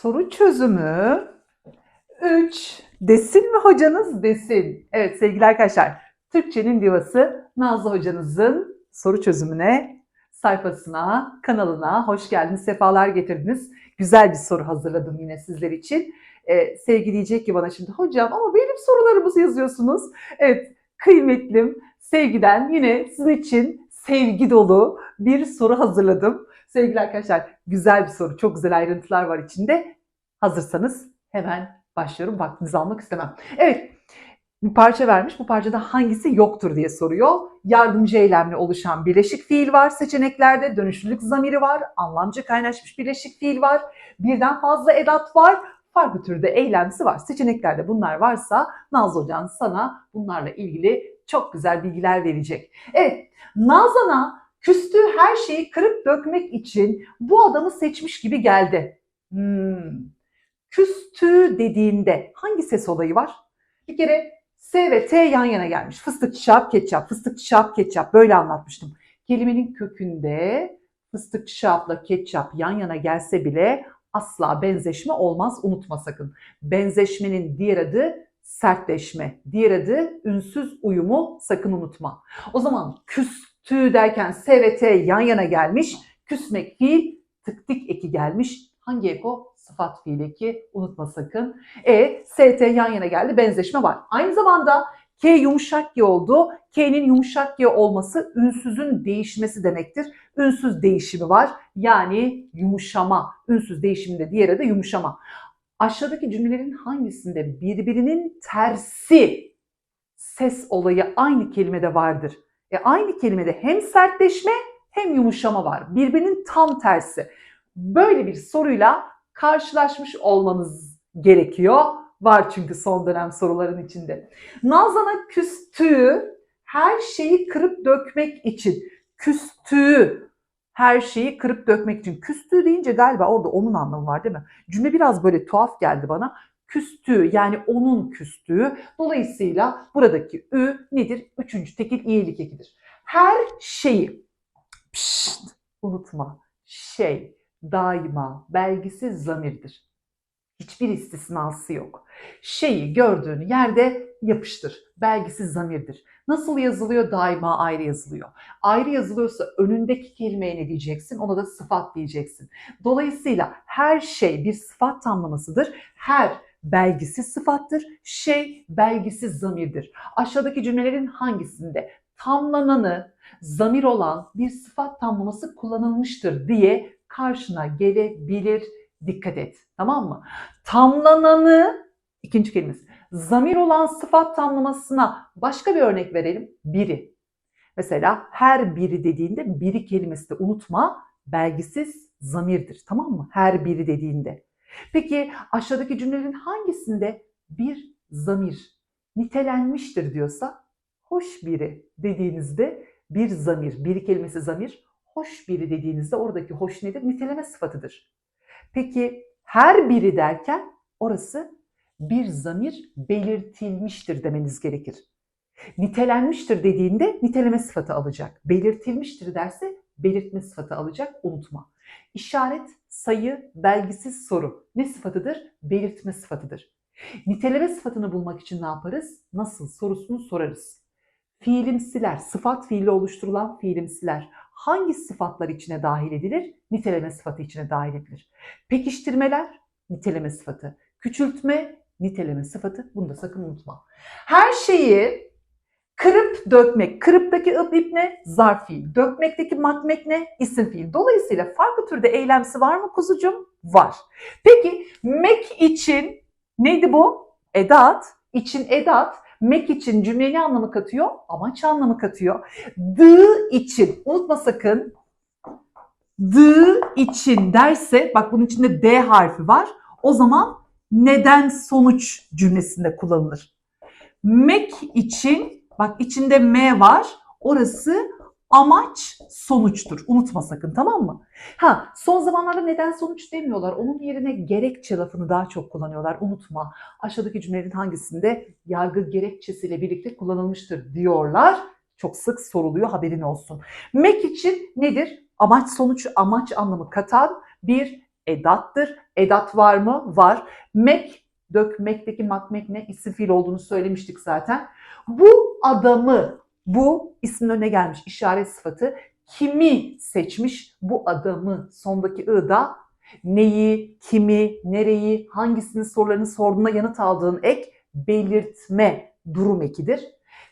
Soru çözümü 3. Desin mi hocanız? Desin. Evet sevgili arkadaşlar, Türkçenin divası Nazlı hocanızın soru çözümüne, sayfasına, kanalına hoş geldiniz, sefalar getirdiniz. Güzel bir soru hazırladım yine sizler için. Ee, sevgi diyecek ki bana şimdi hocam ama benim sorularımızı yazıyorsunuz. Evet kıymetlim, sevgiden yine sizin için sevgi dolu bir soru hazırladım. Sevgili arkadaşlar güzel bir soru, çok güzel ayrıntılar var içinde. Hazırsanız hemen başlıyorum. Vaktinizi almak istemem. Evet, bir parça vermiş. Bu parçada hangisi yoktur diye soruyor. Yardımcı eylemle oluşan birleşik fiil var seçeneklerde. Dönüşlülük zamiri var. Anlamcı kaynaşmış birleşik fiil var. Birden fazla edat var. Farklı türde eylemsi var. Seçeneklerde bunlar varsa Nazlı Hocan sana bunlarla ilgili çok güzel bilgiler verecek. Evet, Nazan'a küstüğü her şeyi kırıp dökmek için bu adamı seçmiş gibi geldi. Hmm. Küstü dediğinde hangi ses olayı var? Bir kere S ve T yan yana gelmiş. Fıstık şap ketçap, fıstık şap ketçap böyle anlatmıştım. Kelimenin kökünde fıstık şapla ketçap yan yana gelse bile asla benzeşme olmaz unutma sakın. Benzeşmenin diğer adı sertleşme, diğer adı ünsüz uyumu sakın unutma. O zaman küstü derken S ve T yan yana gelmiş. Küsmek fiil, tık tik eki gelmiş. Hangi ek o? Sıfat fiil eki. Unutma sakın. E, S, T yan yana geldi. Benzeşme var. Aynı zamanda K yumuşak G oldu. K'nin yumuşak G olması ünsüzün değişmesi demektir. Ünsüz değişimi var. Yani yumuşama. Ünsüz değişiminde diğer adı yumuşama. Aşağıdaki cümlelerin hangisinde birbirinin tersi ses olayı aynı kelimede vardır? E aynı kelimede hem sertleşme hem yumuşama var. Birbirinin tam tersi. Böyle bir soruyla karşılaşmış olmanız gerekiyor. Var çünkü son dönem soruların içinde. Nazan'a küstüğü her şeyi kırıp dökmek için. Küstüğü her şeyi kırıp dökmek için. Küstüğü deyince galiba orada onun anlamı var değil mi? Cümle biraz böyle tuhaf geldi bana. Küstüğü yani onun küstüğü. Dolayısıyla buradaki ü nedir? Üçüncü tekil iyilik ekidir. Her şeyi pşt, unutma şey daima belgisiz zamirdir. Hiçbir istisnası yok. Şeyi gördüğün yerde yapıştır. Belgisiz zamirdir. Nasıl yazılıyor? Daima ayrı yazılıyor. Ayrı yazılıyorsa önündeki kelimeye ne diyeceksin? Ona da sıfat diyeceksin. Dolayısıyla her şey bir sıfat tamlamasıdır. Her belgisiz sıfattır. Şey belgisiz zamirdir. Aşağıdaki cümlelerin hangisinde tamlananı zamir olan bir sıfat tamlaması kullanılmıştır diye karşına gelebilir. Dikkat et. Tamam mı? Tamlananı ikinci kelimesi. Zamir olan sıfat tamlamasına başka bir örnek verelim. Biri. Mesela her biri dediğinde biri kelimesi de unutma belgisiz zamirdir. Tamam mı? Her biri dediğinde. Peki aşağıdaki cümlelerin hangisinde bir zamir nitelenmiştir diyorsa hoş biri dediğinizde bir zamir, biri kelimesi zamir, hoş biri dediğinizde oradaki hoş nedir? Niteleme sıfatıdır. Peki her biri derken orası bir zamir belirtilmiştir demeniz gerekir. Nitelenmiştir dediğinde niteleme sıfatı alacak. Belirtilmiştir derse belirtme sıfatı alacak. Unutma. İşaret, sayı, belgisiz soru ne sıfatıdır? Belirtme sıfatıdır. Niteleme sıfatını bulmak için ne yaparız? Nasıl sorusunu sorarız. Fiilimsiler, sıfat fiili oluşturulan fiilimsiler hangi sıfatlar içine dahil edilir? Niteleme sıfatı içine dahil edilir. Pekiştirmeler, niteleme sıfatı. Küçültme, niteleme sıfatı. Bunu da sakın unutma. Her şeyi kırıp dökmek. Kırıptaki ıp ip ne? Zarf fiil. Dökmekteki makmek ne? İsim fiil. Dolayısıyla farklı türde eylemsi var mı kuzucum? Var. Peki mek için neydi bu? Edat. İçin edat. Mek için cümleli anlamı katıyor, amaç anlamı katıyor. D için, unutma sakın. D için derse, bak bunun içinde D harfi var. O zaman neden sonuç cümlesinde kullanılır. Mek için, bak içinde M var. Orası amaç sonuçtur. Unutma sakın tamam mı? Ha son zamanlarda neden sonuç demiyorlar. Onun yerine gerekçe lafını daha çok kullanıyorlar. Unutma. Aşağıdaki cümlelerin hangisinde yargı gerekçesiyle birlikte kullanılmıştır diyorlar. Çok sık soruluyor haberin olsun. Mek için nedir? Amaç sonuç amaç anlamı katan bir edattır. Edat var mı? Var. Mek, dökmekteki makmek ne? İsim fiil olduğunu söylemiştik zaten. Bu adamı, bu ismin önüne gelmiş işaret sıfatı kimi seçmiş? Bu adamı sondaki ı da neyi, kimi, nereyi, hangisini sorularını sorduğuna yanıt aldığın ek belirtme durum ekidir.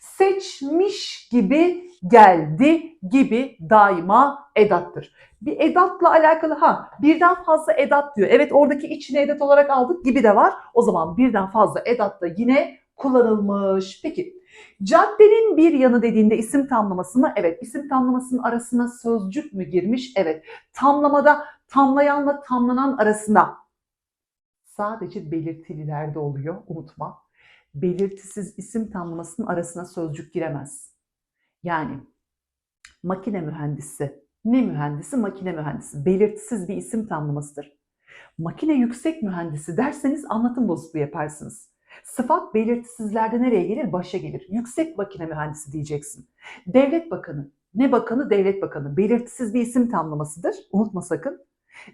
Seçmiş gibi geldi gibi daima edattır. Bir edatla alakalı ha birden fazla edat diyor. Evet oradaki içine edat olarak aldık gibi de var. O zaman birden fazla edat da yine kullanılmış. Peki caddenin bir yanı dediğinde isim tamlaması mı? Evet. İsim tamlamasının arasına sözcük mü girmiş? Evet. Tamlamada tamlayanla tamlanan arasında sadece belirtililerde oluyor. Unutma. Belirtisiz isim tamlamasının arasına sözcük giremez. Yani makine mühendisi. Ne mühendisi? Makine mühendisi. Belirtisiz bir isim tamlamasıdır. Makine yüksek mühendisi derseniz anlatım bozukluğu yaparsınız. Sıfat belirtisizlerde nereye gelir? Başa gelir. Yüksek makine mühendisi diyeceksin. Devlet bakanı. Ne bakanı? Devlet bakanı. Belirtisiz bir isim tamlamasıdır. Unutma sakın.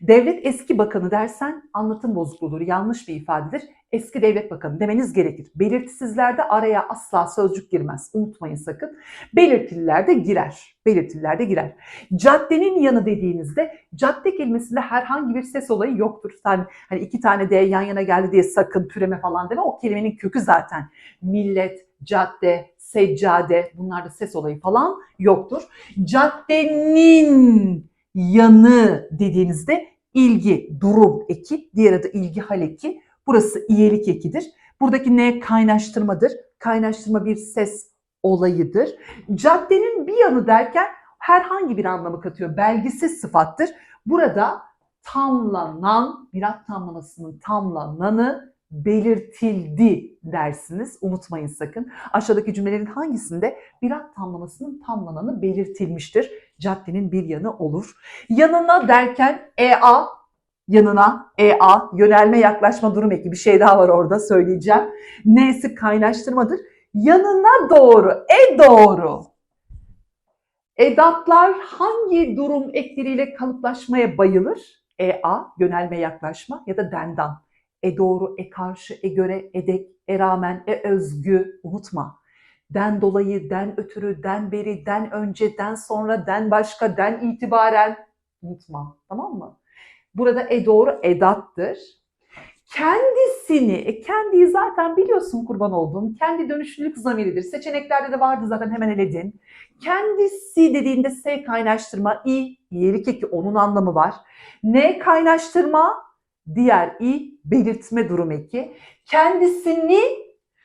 Devlet eski bakanı dersen anlatım bozukluğudur, yanlış bir ifadedir. Eski devlet bakanı demeniz gerekir. Belirtisizlerde araya asla sözcük girmez. Unutmayın sakın. Belirtililerde girer. Belirtililerde girer. Caddenin yanı dediğinizde cadde kelimesinde herhangi bir ses olayı yoktur. Sen hani iki tane D yan yana geldi diye sakın türeme falan deme. O kelimenin kökü zaten millet, cadde, seccade bunlarda ses olayı falan yoktur. Caddenin yanı dediğinizde ilgi, durum eki, diğer adı ilgi hal eki. Burası iyelik ekidir. Buradaki ne kaynaştırmadır. Kaynaştırma bir ses olayıdır. Caddenin bir yanı derken herhangi bir anlamı katıyor. Belgisiz sıfattır. Burada tamlanan, birat tamlamasının tamlananı belirtildi dersiniz. Unutmayın sakın. Aşağıdaki cümlelerin hangisinde birat tamlamasının tamlananı belirtilmiştir? Caddenin bir yanı olur. Yanına derken EA, yanına EA, yönelme yaklaşma durum eki bir şey daha var orada söyleyeceğim. N'si kaynaştırmadır. Yanına doğru, e doğru. Edatlar hangi durum ekleriyle kalıplaşmaya bayılır? EA, yönelme yaklaşma ya da dendan. E doğru, e karşı, e göre, edek, e rağmen, e özgü. Unutma. Den dolayı, den ötürü, den beri, den önce, den sonra, den başka, den itibaren. Unutma. Tamam mı? Burada e doğru edattır. Kendisini, e kendiyi zaten biliyorsun kurban olduğum. Kendi dönüşlülük zamiridir. Seçeneklerde de vardı zaten hemen eledin. Kendisi dediğinde S kaynaştırma, i, iyelik eki onun anlamı var. N kaynaştırma, diğer i belirtme durum eki. Kendisini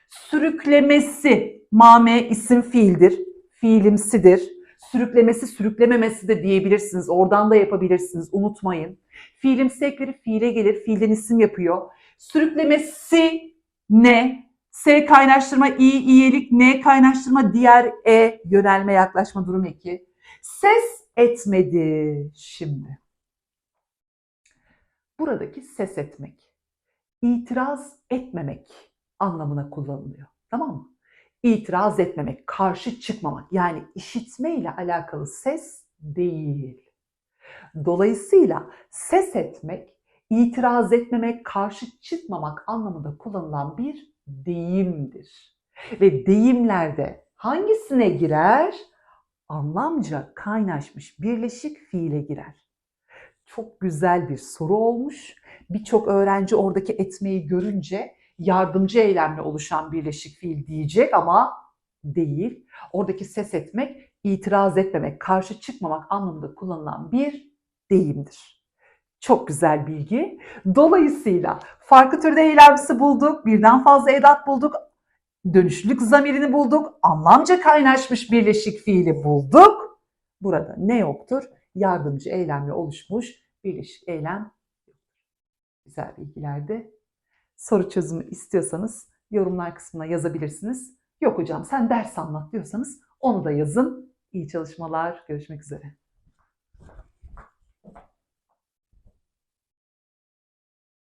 sürüklemesi, mame isim fiildir, fiilimsidir. Sürüklemesi, sürüklememesi de diyebilirsiniz. Oradan da yapabilirsiniz. Unutmayın. Fiilimsi ekleri fiile gelir. Fiilden isim yapıyor. Sürüklemesi ne? S kaynaştırma i, iyelik, ne kaynaştırma diğer e, yönelme yaklaşma durum eki. Ses etmedi şimdi. Buradaki ses etmek, itiraz etmemek anlamına kullanılıyor. Tamam mı? İtiraz etmemek, karşı çıkmamak yani işitme ile alakalı ses değil. Dolayısıyla ses etmek, itiraz etmemek, karşı çıkmamak anlamında kullanılan bir deyimdir. Ve deyimlerde hangisine girer? Anlamca kaynaşmış birleşik fiile girer. Çok güzel bir soru olmuş. Birçok öğrenci oradaki etmeyi görünce yardımcı eylemle oluşan birleşik fiil diyecek ama değil. Oradaki ses etmek, itiraz etmemek, karşı çıkmamak anlamında kullanılan bir deyimdir. Çok güzel bilgi. Dolayısıyla farklı türde eylemsi bulduk, birden fazla edat bulduk, dönüşlülük zamirini bulduk, anlamca kaynaşmış birleşik fiili bulduk. Burada ne yoktur? Yardımcı eylemle oluşmuş birleşik eylem güzel bilgilerdi. Soru çözümü istiyorsanız yorumlar kısmına yazabilirsiniz. Yok hocam sen ders anlat diyorsanız onu da yazın. İyi çalışmalar. Görüşmek üzere.